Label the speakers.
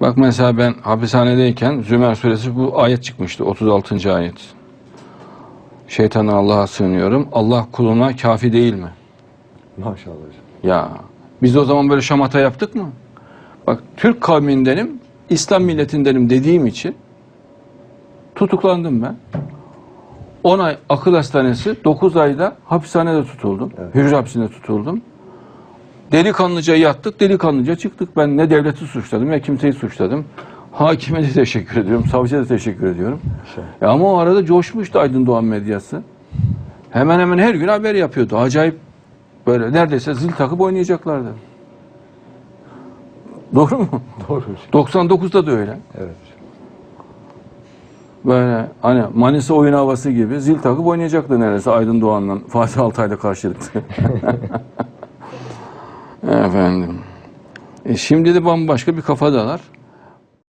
Speaker 1: Bak mesela ben hapishanedeyken Zümer suresi bu ayet çıkmıştı. 36. ayet. Şeytanı Allah'a sığınıyorum. Allah kuluna kafi değil mi?
Speaker 2: Maşallah.
Speaker 1: Ya biz de o zaman böyle şamata yaptık mı? Bak Türk kavmindenim, İslam milletindenim dediğim için tutuklandım ben. 10 ay akıl hastanesi, 9 ayda hapishanede tutuldum.
Speaker 2: Evet.
Speaker 1: Hücre hapsinde tutuldum. Delikanlıca yattık, delikanlıca çıktık. Ben ne devleti suçladım ne kimseyi suçladım. Hakime de teşekkür ediyorum, savcıya da teşekkür ediyorum.
Speaker 2: Şey.
Speaker 1: Ya ama o arada coşmuştu Aydın Doğan medyası. Hemen hemen her gün haber yapıyordu. Acayip böyle neredeyse zil takıp oynayacaklardı. Doğru mu?
Speaker 2: Doğru hocam.
Speaker 1: 99'da da öyle.
Speaker 2: Evet.
Speaker 1: Böyle hani Manisa oyun havası gibi zil takıp oynayacaktı neredeyse Aydın Doğan'la Fatih Altay'la karşılıklı. Efendim. E şimdi de bambaşka bir kafadalar.